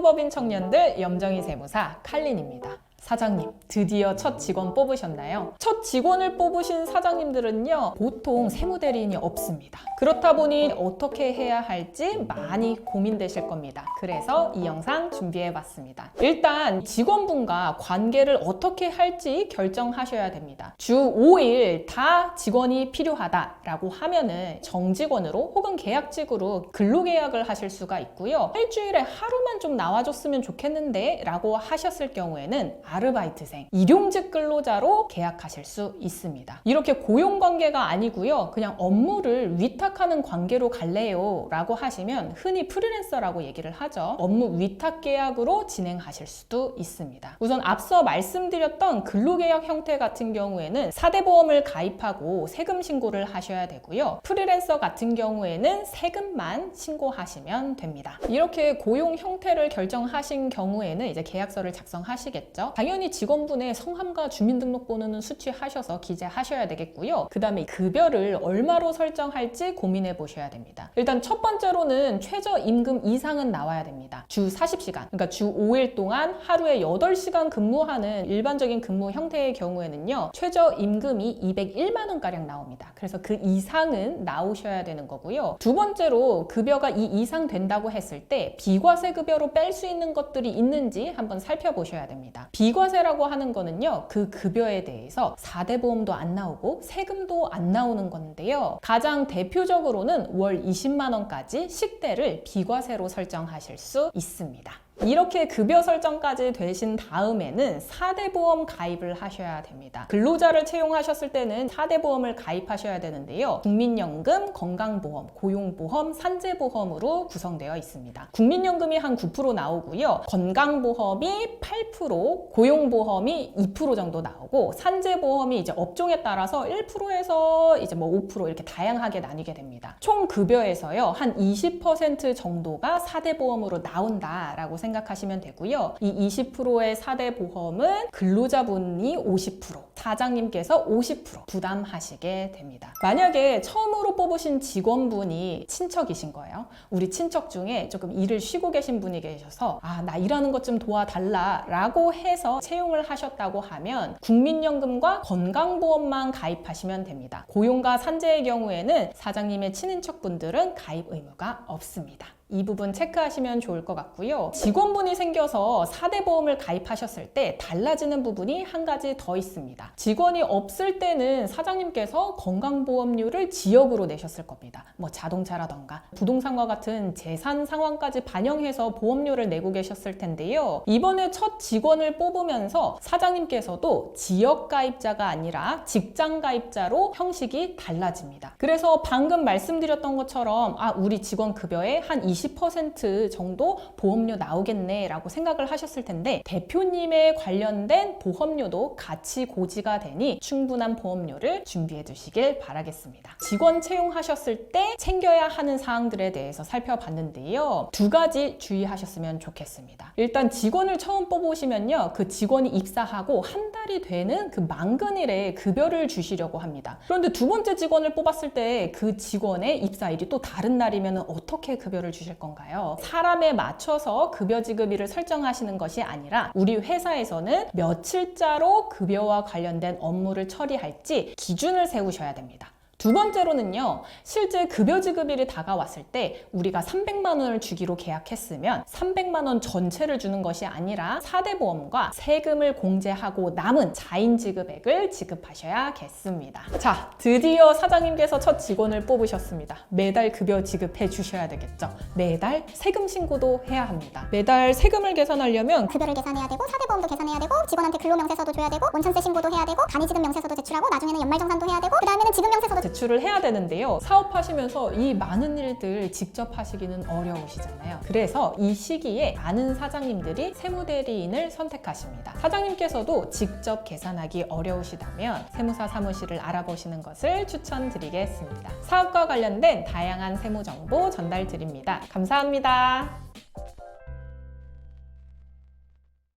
세무법인 청년들 염정희 세무사 칼린입니다. 사장님, 드디어 첫 직원 뽑으셨나요? 첫 직원을 뽑으신 사장님들은요, 보통 세무대리인이 없습니다. 그렇다 보니 어떻게 해야 할지 많이 고민되실 겁니다. 그래서 이 영상 준비해 봤습니다. 일단 직원분과 관계를 어떻게 할지 결정하셔야 됩니다. 주 5일 다 직원이 필요하다라고 하면은 정직원으로 혹은 계약직으로 근로계약을 하실 수가 있고요. 일주일에 하루만 좀 나와줬으면 좋겠는데 라고 하셨을 경우에는 아르바이트생, 일용직 근로자로 계약하실 수 있습니다. 이렇게 고용 관계가 아니고요. 그냥 업무를 위탁하는 관계로 갈래요 라고 하시면 흔히 프리랜서라고 얘기를 하죠. 업무 위탁 계약으로 진행하실 수도 있습니다. 우선 앞서 말씀드렸던 근로계약 형태 같은 경우에는 사대보험을 가입하고 세금 신고를 하셔야 되고요. 프리랜서 같은 경우에는 세금만 신고하시면 됩니다. 이렇게 고용 형태를 결정하신 경우에는 이제 계약서를 작성하시겠죠. 당연히 직원분의 성함과 주민등록번호는 수취하셔서 기재하셔야 되겠고요. 그 다음에 급여를 얼마로 설정할지 고민해 보셔야 됩니다. 일단 첫 번째로는 최저 임금 이상은 나와야 됩니다. 주 40시간, 그러니까 주 5일 동안 하루에 8시간 근무하는 일반적인 근무 형태의 경우에는요, 최저 임금이 201만 원가량 나옵니다. 그래서 그 이상은 나오셔야 되는 거고요. 두 번째로 급여가 이 이상 된다고 했을 때 비과세 급여로 뺄 수 있는 것들이 있는지 한번 살펴보셔야 됩니다. 비 과세라고 하는 거는요, 그 급여에 대해서 4대 보험도 안 나오고 세금도 안 나오는 건데요. 가장 대표적으로는 월 20만 원까지 식대를 비과세로 설정하실 수 있습니다. 이렇게 급여 설정까지 되신 다음에는 4대 보험 가입을 하셔야 됩니다. 근로자를 채용하셨을 때는 4대 보험을 가입하셔야 되는데요. 국민연금, 건강보험, 고용보험, 산재보험으로 구성되어 있습니다. 국민연금이 한 9% 나오고요. 건강보험이 8%, 고용보험이 2% 정도 나오고 산재보험이 이제 업종에 따라서 1%에서 이제 뭐 5% 이렇게 다양하게 나뉘게 됩니다. 총 급여에서요. 한 20% 정도가 4대 보험으로 나온다라고 생각 하시면 되고요. 이 20%의 4대 보험은 근로자분이 50%, 사장님께서 50% 부담하시게 됩니다. 만약에 처음으로 뽑으신 직원분이 친척이신 거예요. 우리 친척 중에 조금 일을 쉬고 계신 분이 계셔서 아, 나 일하는 것 좀 도와달라 라고 해서 채용을 하셨다고 하면 국민연금과 건강보험만 가입하시면 됩니다. 고용과 산재의 경우에는 사장님의 친인척분들은 가입 의무가 없습니다. 이 부분 체크하시면 좋을 것 같고요. 직원분이 생겨서 4대 보험을 가입하셨을 때 달라지는 부분이 한 가지 더 있습니다. 직원이 없을 때는 사장님께서 건강보험료를 지역으로 내셨을 겁니다. 뭐 자동차라던가 부동산과 같은 재산 상황까지 반영해서 보험료를 내고 계셨을 텐데요. 이번에 첫 직원을 뽑으면서 사장님께서도 지역 가입자가 아니라 직장 가입자로 형식이 달라집니다. 그래서 방금 말씀드렸던 것처럼 아, 우리 직원 급여의 한20% 정도 보험료 나오겠네 라고 생각을 하셨을 텐데 대표님의 관련된 보험료도 같이 고지가 되니 충분한 보험료를 준비해 두시길 바라겠습니다. 직원 채용하셨을 때 챙겨야 하는 사항들에 대해서 살펴봤는데요. 두 가지 주의하셨으면 좋겠습니다. 일단 직원을 처음 뽑으시면요. 그 직원이 입사하고 한 달이 되는 그 만근일에 급여를 주시려고 합니다. 그런데 두 번째 직원을 뽑았을 때 그 직원의 입사일이 또 다른 날이면 어떻게 급여를 주실 건가요? 사람에 맞춰서 급여 지급일을 설정하시는 것이 아니라 우리 회사에서는 며칠자로 급여와 관련된 업무를 처리할지 기준을 세우셔야 됩니다. 두 번째로는요, 실제 급여 지급일이 다가왔을 때 우리가 300만 원을 주기로 계약했으면 300만 원 전체를 주는 것이 아니라 4대 보험과 세금을 공제하고 남은 자인 지급액을 지급하셔야겠습니다. 자, 드디어 사장님께서 첫 직원을 뽑으셨습니다. 매달 급여 지급해 주셔야 되겠죠. 매달 세금 신고도 해야 합니다. 매달 세금을 계산하려면 급여를 계산해야 되고 사대보험도 계산해야 되고 직원한테 근로명세서도 줘야 되고 원천세 신고도 해야 되고 간이지급 명세서도 제출하고 나중에는 연말정산도 해야 되고 그 다음에는 지급 명세서도 제출을 해야 되는데요. 사업하시면서 이 많은 일들 직접 하시기는 어려우시잖아요. 그래서 이 시기에 많은 사장님들이 세무대리인을 선택하십니다. 사장님께서도 직접 계산하기 어려우시다면 세무사 사무실을 알아보시는 것을 추천드리겠습니다. 사업과 관련된 다양한 세무 정보 전달 드립니다. 감사합니다.